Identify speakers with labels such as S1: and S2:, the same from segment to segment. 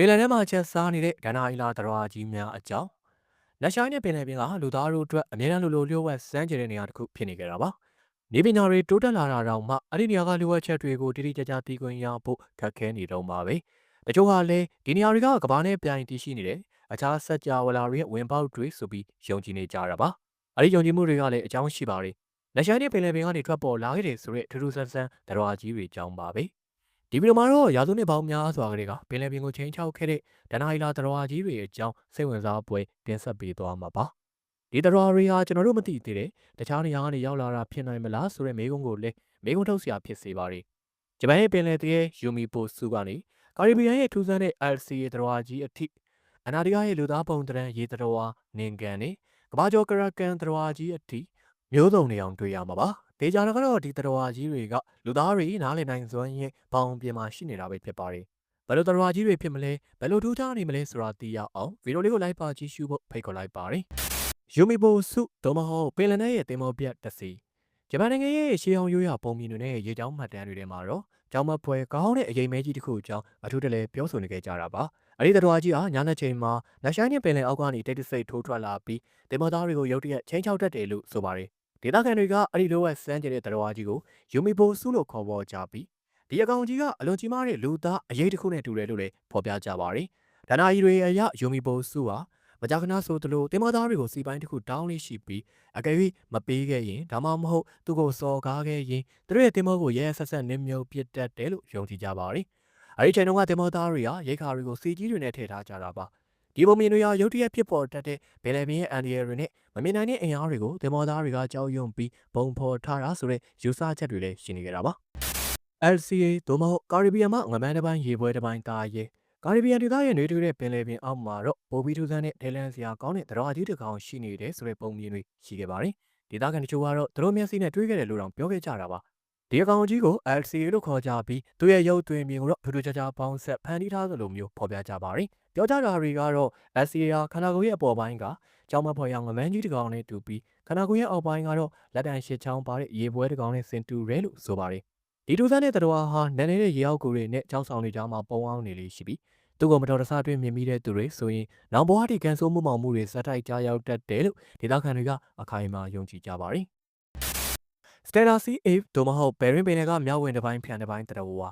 S1: ပင်လယ်ထဲမှာချက်စားနေတဲ့ဒဏ္ဍာရီလာသရဝါကြီးများအကြောင်းလက်ရှိုင်းနဲ့ပင်လယ်ပြင်ကလူသားတို့အတွက်အများအားလိုလိုလျှို့ဝှက်စမ်းကြတဲ့နေရာတစ်ခုဖြစ်နေကြတာပါ။နေပညာတွေတိုးတက်လာတာတောင်မှအဲ့ဒီနေရာကလျှို့ဝှက်ချက်တွေကိုတိတိကျကျသိခွင့်ရဖို့ခက်ခဲနေတော့ပါပဲ။တချို့ကလည်းဒီနေရာတွေကကဘာနဲ့ပြိုင်တည်ရှိနေတဲ့အခြားစัจ java လာတွေရဲ့ဝင်ပေါက်တွေဆိုပြီးယုံကြည်နေကြတာပါ။အဲ့ဒီယုံကြည်မှုတွေကလည်းအကြောင်းရှိပါတယ်။လက်ရှိုင်းနဲ့ပင်လယ်ပြင်ကနေထွက်ပေါ်လာခဲ့တဲ့ဆိုတဲ့ထူးထူးဆန်းဆန်းသရဝါကြီးတွေကြောင်းပါပဲ။ ဒီဗီဒီယိုမှာတော့ရာစုနှစ်ပေါင်းများစွာကလေးကပင်လယ်ပြင်ကိုချိန်ချောက်ခဲ့တဲ့ဒဏ္ဍာရီလာသရဝါကြီးတွေအကြောင်းစိတ်ဝင်စားပွဲတင်ဆက်ပေးသွားမှာပါဒီသရဝါတွေဟာကျွန်တော်တို့မသိသေးတဲ့တခြားနေရာကနေရောက်လာတာဖြစ်နိုင်မလားဆိုတဲ့မေးခွန်းကိုလည်းမေးခွန်းထုတ်စရာဖြစ်စေပါတယ်ဂျပန်ရဲ့ပင်လယ်တရေယူမီပိုစုကနေကာရီဘီယန်ရဲ့ထူးဆန်းတဲ့ LCA သရဝါကြီးအထိအနာဒီယာရဲ့လူသားပုံတရံရေသရဝါနင်ကန်နေကဘာကျော်ကရကန်သရဝါကြီးအထိမျိုးစုံနေအောင်တွေ့ရမှာပါ ဒေဂျာကတော့ဒီတရဝါကြီးတွေကလူသားတွေနားလည်နိုင်စွမ်းရဲ့ပေါင်ပြင်မှာရှိနေတာပဲဖြစ်ပါတယ်ဘယ်လိုတရဝါကြီးတွေဖြစ်မလဲဘယ်လိုထူးခြားနေမလဲဆိုတာသိရအောင်ဗီဒီယိုလေးကိုလိုက်ပါကြည့်ရှုဖို့ဖိတ်ခေါ်လိုက်ပါတယ်ယူမီဘိုစုသို့မဟုတ်ပင်လယ်နက်ရဲ့တင်မောပြတ်တစီဂျပန်နိုင်ငံရဲ့ရှေးအောင်ရိုးရပုံမြင်တွေနဲ့ရေချောင်းမှတ်တမ်းတွေထဲမှာတော့ကျောင်းမဖွဲကောင်းတဲ့အရေးမဲကြီးတစ်ခုအကြောင်းအထူးတလဲပြောဆိုနေကြတာပါအဲ့ဒီတရဝါကြီးဟာညနေချိန်မှာလက်ရှိုင်းနဲ့ပင်လယ်အောက်ကနေတိတ်တဆိတ်ထိုးထွက်လာပြီးတင်မောသားတွေကိုရုတ်တရက်ချင်းချောက်တတ်တယ်လို့ဆိုပါတယ် ဒေသခံတွေကအဲ့ဒီလိုဝက်စမ်းကျတဲ့တရဝါကြီးကိုယူမီဘိုစုလို့ခေါ်ပေါ်ကြပြီးဒီအကောင်ကြီးကအလွန်ကြီးမားတဲ့လူသားအရေးတစ်ခုနဲ့တူတယ်လို့လည်းဖော်ပြကြပါတယ်။ဒါနာကြီးတွေအရယူမီဘိုစုဟာမကြာခဏဆိုသလိုတင်မသားတွေကိုစီပိုင်းတစ်ခုတောင်းလေးရှိပြီးအကယ်၍မပေးခဲ့ရင်ဒါမှမဟုတ်သူ့ကိုစော်ကားခဲ့ရင်သူတို့ရဲ့တင်မောကိုရဲရဲဆက်ဆက်နင်းမြုပ်ပစ်တတ်တယ်လို့ယုံကြည်ကြပါတယ်။အဲဒီချိန်တုန်းကတင်မောသားတွေကရိတ်ခါတွေကိုစီကြီးတွေနဲ့ထည့်ထားကြတာပါ။ ဒီပုံမြင်တွေဟာရုတ်တရက်ဖြစ်ပေါ်တတ်တဲ့ဘယ်လယ်ပင်ရဲ့အန်ဒီယယ်တွေနဲ့မမြင်နိုင်တဲ့အင်အားတွေကိုတင်မောသားတွေကကြောက်ရွံ့ပြီးဘုံဖော်ထားတာဆိုတဲ့ယူဆချက်တွေလည်းရှိနေကြတာပါ။ LCA သို့မဟုတ်ကာရီဘီယံမှာငမန်းတစ်ပိုင်းရေပွဲတစ်ပိုင်းတာရဲကာရီဘီယံဒေသရဲ့နေတူတဲ့ပင်လယ်ပြင်အောက်မှာတော့ပိုဘီထူဆန်တဲ့ဒဲလန်စရာကောင်းတဲ့သတော်အကြီးတစ်ကောင်ရှိနေတယ်ဆိုတဲ့ပုံမြင်တွေရှိခဲ့ပါတယ်။ဒေသခံတချို့ကတော့သူတို့မျက်စိနဲ့တွေ့ခဲ့တယ်လို့တောင်ပြောခဲ့ကြတာပါ။ ဒီအကောင်ကြီးကို LCA လို့ခေါ်ကြပြီးသူ့ရဲ့ရုပ်သွင်းမြင်ကိုတော့ထူးထူးခြားခြားပေါင်းဆက်ဖန်တီးထားသလိုမျိုးဖော်ပြကြပါတယ်။ပြောကြတာတွေကတော့ LCA ဟာခန္ဓာကိုယ်ရဲ့အပေါ်ပိုင်းကကြောင်မဖွယ်ရောင်ငမန်းကြီးတစ်ကောင်နဲ့တူပြီးခန္ဓာကိုယ်ရဲ့အောက်ပိုင်းကတော့လက်တန်ရှစ်ချောင်းပါတဲ့ရေပွဲတစ်ကောင်နဲ့ဆင်တူရဲလို့ဆိုပါတယ်။ဒီထူးဆန်းတဲ့တော်ဟာနန်းနေတဲ့ရေအောက်ကိုတွေနဲ့ကြောင်ဆောင်တွေကြားမှာပုံအောင်နေလေးရှိပြီးသူ့ကိုမတော်တဆတွင်မြင်မိတဲ့သူတွေဆိုရင်နောင်ဘဝတိကန်ဆိုးမှုမှောင်မှုတွေစက်တိုက်ကြားရောက်တတ်တယ်လို့ဒေသခံတွေကအခိုင်အမာယုံကြည်ကြပါတယ်။ Stella C Ave တို့မဟုတ်ဘယ်ရင်ပင်ကမြောက်ဝင်တစ်ပိုင်းဖြန်တစ်ပိုင်းတတော်ဝါ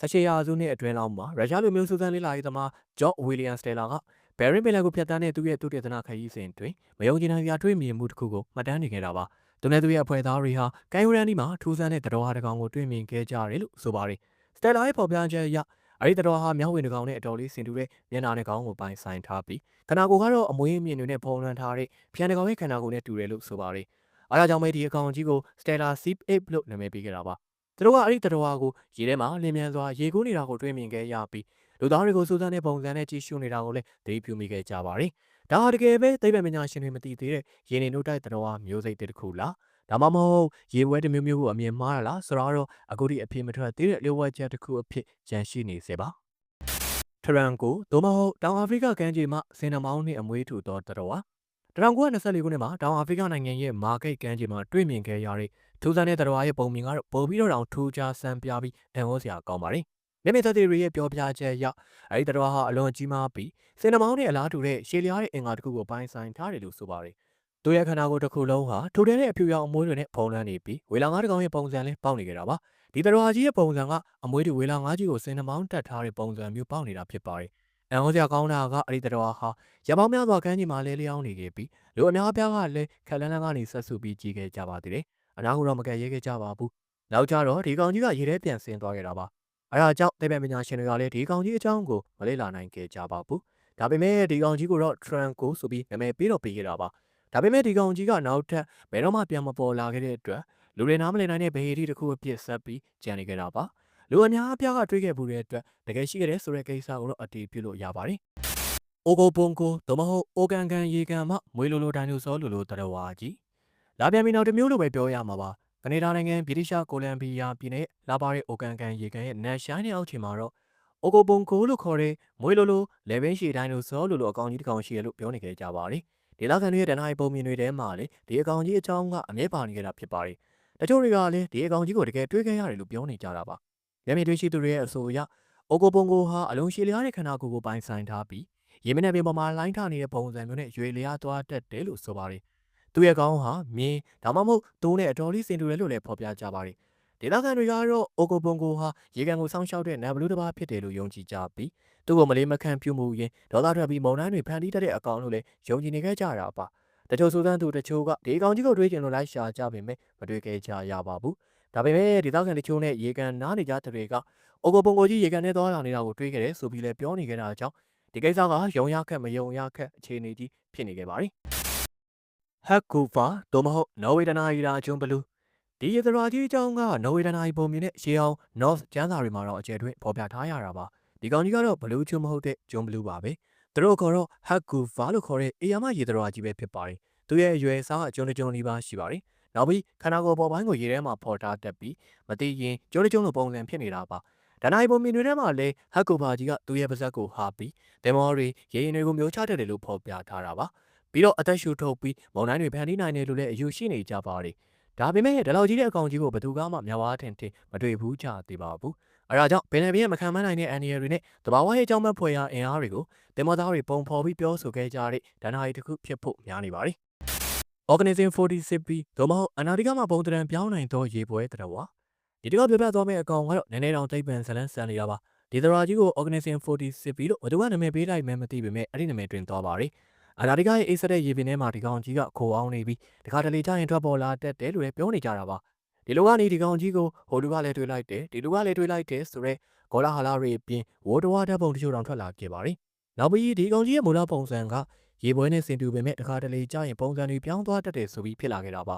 S1: ဆက်ချေရာစုနှစ်အတွင်းလောက်မှာရုရှားလူမျိုးစူဇန်လေးလာရေးသမားဂျော့ဝီလီယံစတယ်လာကဘယ်ရင်ပင်ကိုဖျက်ဆီးတဲ့သူ့ရဲ့သူတေသနာခရီးစဉ်တွင်မယုံကြည်နိုင်စရာတွေ့မြင်မှုတစ်ခုကိုမှတ်တမ်းနေခဲ့တာပါ။သူနဲ့သူရဲ့အဖွဲ့သားတွေဟာကိုင်ဝရန်ဒီမှာထူးဆန်းတဲ့တော်ဟာတစ်ကောင်ကိုတွေ့မြင်ခဲ့ကြတယ်လို့ဆိုပါတယ်။စတယ်လာရဲ့ဖော်ပြချက်အရအဲ့ဒီတော်ဟာမြောက်ဝင်တကောင်နဲ့အတော်လေးဆင်တူတဲ့မျက်နှာနဲ့ခေါင်းကိုပိုင်ဆိုင်ထားပြီးခန္ဓာကိုယ်ကတော့အမွေးအမြင့်တွေနဲ့ပုံလွှမ်းထားတဲ့ဖျံတကောင်ရဲ့ခန္ဓာကိုယ်နဲ့တူတယ်လို့ဆိုပါတယ်။ အားကြောင့်ပဲဒီအကောင်ကြီးကို Stella Seep Ape လို့နာမည်ပေးခဲ့တာပါ။သူတို့ကအဲ့ဒီတော်ဟာကိုရေထဲမှာလင်းမြန်စွာရေကူးနေတာကိုတွေ့မြင်ခဲ့ရပြီးလူသားတွေကိုစူးစမ်းတဲ့ပုံစံနဲ့ကြည့်ရှုနေတာကိုလည်းသတိပြုမိခဲ့ကြပါတယ်။ဒါဟာတကယ်ပဲသိပ္ပံပညာရှင်တွေမသိသေးတဲ့ရေနေနို့တိုက်တော်ဟာမျိုးစိတ်တစ်ခုလား။ဒါမှမဟုတ်ရေပွဲတစ်မျိုးမျိုးကိုအမြင်မှားရလားဆိုတော့အခုထိအဖြစ်မထွက်သေးတဲ့လျှို့ဝှက်ချက်တစ်ခုအဖြစ်ကြံရှိနေစေပါထရန်ကိုသို့မဟုတ်တောင်အာဖရိကကမ်းခြေမှစင်နမောင်းနှင့်အမွေးထူသောတတော်ဟာ 1924ခုနှစ်မှာတောင်အာဖရိကနိုင်ငံရဲ့မာဂိတ်ကမ်းခြေမှာတွေ့မြင်ခဲ့ရတဲ့ထူးဆန်းတဲ့တတော်ရဲ့ပုံမြင်ကတော့ပိုပြီးတော့တောင်ထူးခြားဆန်းပြပြီးအံ့ဩစရာကောင်းပါတယ်။မြမေသက်တွေရဲ့ပြောပြချက်အရအဲဒီတတော်ဟာအလွန်ကြီးမားပြီးစင်နမောင်းနဲ့အလားတူတဲ့ရှေးလျားတဲ့အင်္ဂါတစ်ခုကိုပိုင်းဆိုင်ထားတယ်လို့ဆိုပါတယ်သူရဲ့ခန္ဓာကိုယ်တစ်ခုလုံးဟာထိုတဲ့တဲ့အဖြူရောင်အမွှေးတွေနဲ့ဖုံးလွှမ်းနေပြီးဝေလာငါးတကောင်ရဲ့ပုံစံလေးပေါက်နေကြတာပါဒီတတော်ကြီးရဲ့ပုံစံကအမွှေးတွေဝေလာငါးကြီးကိုစင်နှမောင်းတက်ထားတဲ့ပုံစံမျိုးပေါက်နေတာဖြစ်ပါတယ် အန်ဟောစရာကောင်းတာကအဲ့ဒီတတော်ဟာရပောင်းများစွာခန်းကြီးမှာလဲလျောင်းနေခဲ့ပြီးလူအများအပြားကလည်းခက်လန်းလန်းကနေဆက်စုပြီးကြီးခဲ့ကြပါသေးတယ်အနာကတော့မကဲရဲခဲ့ကြပါဘူးနောက်ကြတော့ဒီကောင်ကြီးကရေထဲပြန်ဆင်းသွားခဲ့တာပါအဲဒါကြောင့်သိပ္ပံပညာရှင်တွေကလည်းဒီကောင်ကြီးအကြောင်းကိုမလေ့လာနိုင်ခဲ့ကြပါဘူးဒါပေမဲ့ဒီကောင်ကြီးကိုတော့ Tranco ဆိုပြီးနာမည်ပေးတော့ပေးခဲ့တာပါဒါပေမဲ့ဒီကောင်ကြီးကနောက်ထပ်ဘယ်တော့မှပြန်မပေါ်လာခဲ့တဲ့အတွက်လူတွေနားမလည်နိုင်တဲ့ဗဟေတိတစ်ခုအဖြစ်ဆက်ပြီးကြံနေကြတာပါ လူအများအပြားကတွေးခဲ့မှုတဲ့အတွက်တကယ်ရှိခဲ့တဲ့ဆိုတဲ့ကိစ္စကိုတော့အတည်ပြုလို့ရပါတယ်။အိုဂိုပုံကိုသို့မဟုတ်အိုကန်ကန်ရေကန်မှမွေးလိုလိုဒိုင်နိုဆောလိုလိုတရဝါကြီးလာပြန်ပြီးနောက်တစ်မျိုးလိုပဲပြောရမှာပါ။ကနေဒါနိုင်ငံဗြိတိရှကိုလံဘီယာပြည်နယ်လာပါတဲ့အိုကန်ကန်ရေကန်ရဲ့နက်ရှိုင်းတဲ့အောက်ခြေမှာတော့အိုဂိုပုံကိုလို့ခေါ်တဲ့မွေးလိုလိုလေဘင်းရှည်ဒိုင်နိုဆောလိုလိုအကောင်ကြီးတစ်ကောင်ရှိရလို့ပြောနေကြကြပါတယ်။ဒေသခံတွေရဲ့တနအီပုံမြင်တွေထဲမှာလေဒီအကောင်ကြီးအကြောင်းကအမြဲပါနေကြတာဖြစ်ပါတယ်။တချို့တွေကလည်းဒီအကောင်ကြီးကိုတကယ်တွေးခဲ့ရတယ်လို့ပြောနေကြတာပါ။ မျက်မြင်တွေ့ရှိသူတွေရဲ့အဆိုအရအိုကိုပုံကိုဟာအလုံးရှည်လျားတဲ့ခန္ဓာကိုယ်ကိုပိုင်ဆိုင်ထားပြီးရေမနဲ့ပင်ပေါ်မှာလိုင်းထနေတဲ့ပုံစံမျိုးနဲ့ရွေလျားသွားတတ်တယ်လို့ဆိုပါတယ်။သူ့ရဲ့ကောင်းဟာမြင်းဒါမှမဟုတ်သိုးနဲ့အတော်လေးစင်တူတယ်လို့လည်းဖော်ပြကြပါတယ်။ဒေသခံတွေကတော့အိုကိုပုံကိုဟာရေကန်ကိုစောင့်ရှောက်တဲ့နံဘလူးတစ်ပါးဖြစ်တယ်လို့ယုံကြည်ကြပြီးသူ့ကိုမလေးမခံပြုမှုရင်ဒေါသထွက်ပြီးမုံတိုင်းတွေဖန်တီးတတ်တဲ့အကောင်လို့လည်းယုံကြည်နေခဲ့ကြတာပါ။တချို့စူးစမ်းသူတချို့ကဒီကောင်ကြီးကိုတွေးကျင်လို့လိုက်ရှာကြပေမဲ့မတွေးခဲ့ကြရပါဘူး။ ဒါပေမဲ့ဒေသခံတချို့နဲ့ရေကန်နားနေကြတဲ့တွေကအိုကိုပုံကိုကြီးရေကန်နဲ့သွားလာနေတာကိုတွေးခဲ့တယ်ဆိုပြီးလည်းပြောနေကြတာကြောင့်ဒီကိစ္စကယုံရခက်မယုံရခက်အခြေအနေကြီးဖြစ်နေခဲ့ပါတယ်။ဟက်ကူဖာတို့မဟုတ်နော်ဝေဒနာရီရာအကျွန်းဘလူးဒီရသရာကြီးအကြောင်းကနော်ဝေဒနာရီပုံမြင်တဲ့ရှေးအောင် North ကျမ်းစာတွေမှာတော့အကျယ်တွင်ဖော်ပြထားရတာပါဒီကောင်ကြီးကတော့ဘလူးကျွန်းမဟုတ်တဲ့ကျွန်းဘလူးပါပဲသူတို့ကတော့ဟက်ကူဖာလို့ခေါ်တဲ့အေယာမရေသရာကြီးပဲဖြစ်ပါတယ်သူရဲ့အရွယ်အစားအကျွန်းတစ်ကျွန်းလေးပါရှိပါတယ် နောက်ပြီးခန္ဓာကိုယ်ပေါ်ပိုင်းကိုရေထဲမှာဖော်ထားတတ်ပြီးမသိရင်ကျွန်းတစ်ကျွန်းလိုပုံစံဖြစ်နေတာပါဒနိုင်ပုံမြင်တွေထဲမှာလည်းဟက်ကူဖာကြီးကသူ့ရဲ့ပါဇက်ကိုဟာပြီးဒင်မော်ရီရေရင်တွေကိုမျိုးချတတ်တယ်လို့ဖော်ပြထားတာပါပြီးတော့အသက်ရှူထုတ်ပြီးမုံတိုင်းတွေဖန်တီးနိုင်တယ်လို့လည်းအယူရှိနေကြပါတယ်ဒါပေမဲ့ဒီလောက်ကြီးတဲ့အကောင်ကြီးကိုဘယ်သူကမှမျက်ဝါးထင်ထင်မတွေ့ဘူးကြသေးပါဘူးအဲဒါကြောင့်ပင်လယ်ပြင်မခံမနိုင်တဲ့အန်ဒီရတွေနဲ့တဘာဝရဲ့အကြောင်းမဲ့ဖွယ်ရာအင်အားတွေကိုတင်မောသားတွေပုံဖော်ပြီးပြောဆိုခဲ့ကြတဲ့ဒဏ္ဍာရီတစ်ခုဖြစ်ဖို့များနေပါတယ်။ Organism 46B သို့မဟုတ်အနာဒီကမှာပုံတံပြောင်းနိုင်သောရေပွဲတရဝါဒီတကပြပြသွားမယ့်အကောင်ကတော့နည်းနည်းတောင်သိပ္ပံဇလန်းဆန်နေတာပါဒီတရာကြီးကို Organism 46B လို့ဘယ်သူကနာမည်ပေးလိုက်မှမသိပေမဲ့အဲ့ဒီနာမည်တွင်သွားပါတယ်အနာဒီကရဲ့အိတ်ဆက်တဲ့ရေပင်ထဲမှာဒီကောင်ကြီးကခိုအောင်နေပြီးတခါတလေကျရင်ထွက်ပေါ်လာတတ်တယ်လို့လည်းပြောနေကြတာပါဒီလိုကနေဒီကောင်ကြီးကိုဟိုလူကလည်းတွေးလိုက်တယ်ဒီလူကလည်းတွေးလိုက်တယ်ဆိုတော့ဂေါ်လာဟာလာတွေအပြင်ဝိုးတဝါဓာတ်ပုံတချို့တောင်ထွက်လာခဲ့ပါတယ်နောက်ပြီးဒီကောင်ကြီးရဲ့မူလပုံစံက ရေပွဲနဲ့စင်တူပေမဲ့တခါတလေကျရင်ပုံစံတွေပြောင်းသွားတတ်တယ်ဆိုပြီးဖြစ်လာခဲ့တာပါ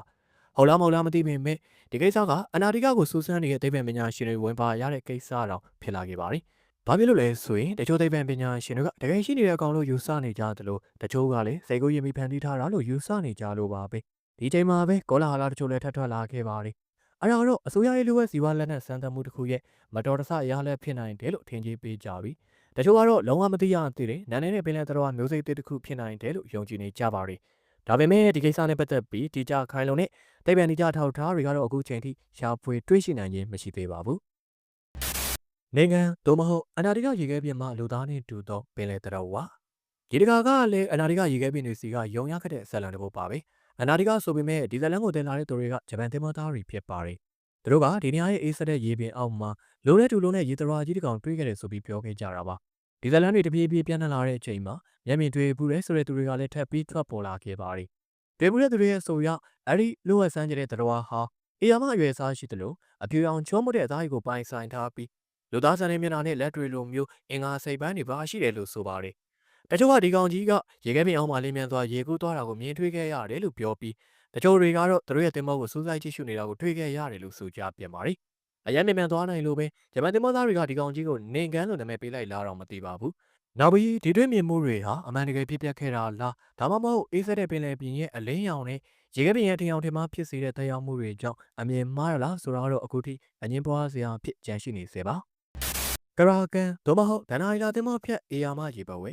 S1: ဟုတ်လားမဟုတ်လားမသိပေမဲ့ဒီကိစ္စကအနာဒီကကိုစူးစမ်းနေတဲ့ဒိဗ္ဗံပညာရှင်တွေဝင်ပါရတဲ့ကိစ္စတောင်ဖြစ်လာခဲ့ပါတယ်။ဘာဖြစ်လို့လဲဆိုရင်တချို့ဒိဗ္ဗံပညာရှင်တွေကတကယ်ရှိနေတဲ့အကောင်လို့ယူဆနေကြတယ်လို့တချို့ကလည်းစိတ်ကိုယဉ်ပြီးဖန်တီးထားတာလို့ယူဆနေကြလို့ပါပဲ။ဒီချိန်မှာပဲကောလာဟာလာတချို့လည်းထပ်ထွက်လာခဲ့ပါတယ်။အဲ့ဒါတော့အစိုးရရဲ့လူဝက်စီဝါလက်နက်စမ်းသပ်မှုတစ်ခုရဲ့မတော်တဆရလက်ဖြစ်နိုင်တယ်လို့ထင်ကြီးပေးကြပြီ။ တချို့ကတော့လုံးဝမသိရသေးတယ်။နာနေနဲ့ပင်လယ်တော်မျိုးစိတ်တစ်ခုဖြစ်နိုင်တယ်လို့ယုံကြည်နေကြပါတယ်။ဒါပေမဲ့ဒီကိစ္စနဲ့ပတ်သက်ပြီးတီကြခိုင်လုံနဲ့တိတ်ပံနေကြထောက်ထားတွေကတော့အခုချိန်ထိရှားဖွေတွေးရှိနိုင်ခြင်းမရှိသေးပါဘူး။နိုင်ငံသို့မဟုတ်အနာဒီကရေခဲပြင်မှာလူသားနဲ့တူသောပင်လယ်တော်ဝါဒီတကာကလည်းအနာဒီကရေခဲပြင်တွေစီကယုံရခတဲ့ဇလံတစ်ပုဒ်ပါပဲ။အနာဒီကဆိုပေမဲ့ဒီဇလန်ကိုတင်လာတဲ့သူတွေကဂျပန်တင်မသားတွေဖြစ်ပါတယ်။ သူတို့ကဒီနေရာရဲ့အေးဆက်တဲ့ရေပြင်အောက်မှာလိုတဲ့တူလုံးနဲ့ရေတရာကြီးတစ်ကောင်တွေးခဲ့တယ်ဆိုပြီးပြောခဲ့ကြတာပါ။ဒီဇလန်တွေတပြေးပြေးပြန်နှလာတဲ့အချိန်မှာမျက်မြင်တွေ့ပူရဲဆိုတဲ့သူတွေကလည်းထပ်ပြီးထွက်ပေါ်လာခဲ့ပါတယ်။တွေ့ပူတဲ့သူတွေရဲ့ဆိုရအဲ့ဒီလိုဝက်ဆန်းကျတဲ့တရဝါဟာအေယာမအရွယ်စားရှိသလိုအပြူအောင်ချုံးမတဲ့အသားရည်ကိုပိုင်ဆိုင်ထားပြီးလူသားဆန်တဲ့မျက်နှာနဲ့လက်တွေလိုမျိုးအင်္ဂါစိတ်ပန်းတွေပါရှိတယ်လို့ဆိုပါတယ်။တချို့ကဒီကောင်ကြီးကရေခဲပင်အောင်မှလင်းမြန်စွာရေကူးသွားတာကိုမြင်တွေ့ခဲ့ရတယ်လို့ပြောပြီး တချို့တွေကတော့သူတို့ရဲ့တင်မောကိုစူးစိုက်ကြည့်ရှုနေတာကိုတွေ့ခဲ့ရတယ်လို့ဆိုကြပြန်ပါတယ်။အရင်မြန်မြန်သွားနိုင်လို့ပဲဂျပန်တင်မောသားတွေကဒီကောင်ကြီးကိုနေကန်းလို့နာမည်ပေးလိုက်လာတော့မသိပါဘူး။နောက်ပြီးဒီတွင်းမြင်မှုတွေဟာအမှန်တကယ်ဖြစ်ပျက်ခဲ့တာလားဒါမှမဟုတ်အေးဆက်တဲ့ပင်လယ်ပြင်ရဲ့အလင်းရောင်နဲ့ရေခဲပြင်ရဲ့ထင်အောင်ထင်မှားဖြစ်စေတဲ့တရားမှုတွေကြောင့်အမြင်မှားရလားဆိုတာတော့အခုထိအငင်းပွားစရာဖြစ်ကြံရှိနေစေပါကရာကန်သို့မဟုတ်ဒဏ္ဍာရီလာတင်မဖြတ်အေယာမရေပဝဲ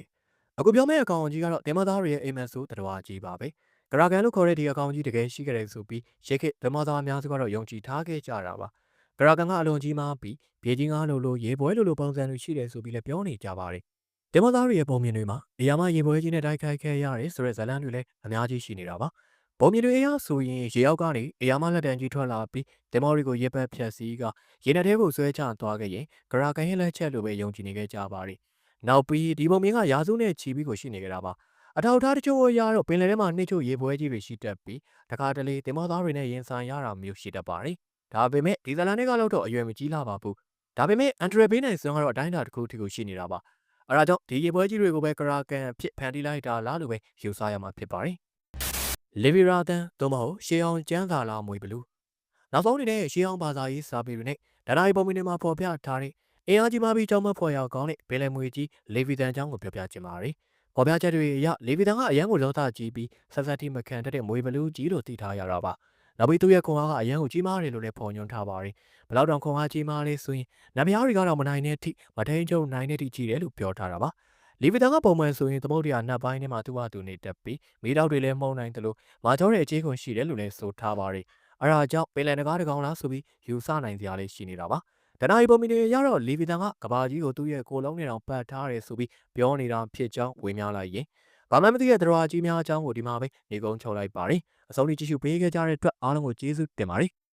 S1: အခုပြောမယ့်အကောင်ကြီးကတော့တင်မသားတွေရဲ့အိမ်မက်ဆိုတတော်ကြီးပါပဲ ကရာကန်လို့ခေါ်တဲ့ဒီအကောင်ကြီးတကယ်ရှိကြတယ်ဆိုပြီးရေခေတင်မသားအများစုကတော့ယုံကြည်ထားခဲ့ကြတာပါကရာကန်ကအလွန်ကြီးမားပြီးဘေကြီးငါလိုလိုရေပွဲလိုလိုပုံစံတွေရှိတယ်ဆိုပြီးလည်းပြောနေကြပါတယ်တင်မသားတွေရဲ့ပုံမြင်တွေမှာအေယာမရေပွဲကြီးနဲ့တိုက်ခိုက်ခဲ့ရတယ်ဆိုတဲ့ဇာတ်လမ်းတွေလည်းအများကြီးရှိနေတာပါပုံမြင်တွေအရဆိုရင်ရေအောက်ကနေအေယာမလက်တံကြီးထွက်လာပြီးဒင်မော်ရီကိုရေပတ်ဖြတ်စီးကရေနက်ထဲကိုဆွဲချသွားခဲ့ရင်ဂရာကန်ရဲ့လက်ချက်လိုပဲယုံကြည်နေခဲ့ကြပါရီနောက်ပြီးဒီပုံမြင်ကရာစုနဲ့ချီပြီးကိုရှိနေကြတာပါ အထောက်ထားတချို့အရာတော့ပင်လယ်ထဲမှာနှိမ့်ချို့ရေပွဲကြီးတွေရှိတတ်ပြီးတခါတလေတင်မောသားတွေနဲ့ရင်ဆိုင်ရတာမျိုးရှိတတ်ပါတယ်ဒါပေမဲ့ဒီဇလန်တွေကလောက်တော့အရွယ်မကြီးလာပါဘူးဒါပေမဲ့အန်ဒရဘေးနိုင်စွန်းကတော့အတိုင်းအတာတစ်ခုထိကိုရှိနေတာပါအဲဒါကြောင့်ဒီရေပွဲကြီးတွေကိုပဲဂရာကန်ဖြစ်ဖန်တီးလိုက်တာလားလို့ပဲယူဆရမှာဖြစ်ပါတယ်လီဗီရာတန်သို့မဟုတ်ရှေးအောင်ကျန်းစာလာမွေဘလူးနောက်ဆုံးနေတဲ့ရှေးအောင်ဘာသာရေးစာပေတွေနဲ့ဒါနာရီပုံမီတွေမှာပေါ်ပြထားတဲ့အင်အားကြီးမှပြီးကြောင်းမဖွယ်ရောက်ကောင်းတဲ့ဘဲလဲမွေကြီးလီဗီတန်အကြောင်းကိုပြောပြချင်ပါတယ်။ ပေါ်ပြချက်တွေအရလီဗီတန်ကအရန်ကိုလောတာကြီးပြီးဆက်ဆက်တိမခံတတ်တဲ့မွေဘလူးကြီးလို့သိထားရတာပါ။နောက်ပြီးသူ့ရဲ့ခွန်အားကအရန်ကိုကြီးမားတယ်လို့လည်းဖော်ညွှန်းထားပါတယ်။ဘလောက်တောင်ခွန်အားကြီးမားလဲဆိုရင်နဗျားတွေကတော့မနိုင်တဲ့အထိမထိန်ချုံနိုင်တဲ့အထိကြီးတယ်လို့ပြောထားတာပါ။လီဗီတန်ကပုံမှန်ဆိုရင်သမုဒ္ဒရာနှက်ပိုင်းထဲမှာသူ့ဟာသူနေတက်ပြီးမီးတောက်တွေလည်းမှုန်နိုင်တယ်လို့မာကျောတဲ့အခြေခွန်ရှိတယ်လို့လည်းဆိုထားပါတယ်။အဲဒါကြောင့်ပင်လယ်နဂါးတကောင်လားဆိုပြီးယူဆနိုင်စရာလေးရှိနေတာပါ။ တနအီပုံမီတွေရတော့လီဗီတန်ကကဘာကြီးကိုသူ့ရဲ့ကိုလုံးနဲ့တောင်ပတ်ထားတယ်ဆိုပြီးပြောနေတာဖြစ်ကြောင်းဝေမျှလိုက်ရင်ဘာမှမသိတဲ့သတော်ကြီးများအကြောင်းကိုဒီမှာပဲနေကုန်းချုပ်လိုက်ပါတယ်အဆုံးထိကြည့်ရှုပေးခဲ့ကြတဲ့အတွက်အားလုံးကိုကျေးဇူးတင်ပါတယ်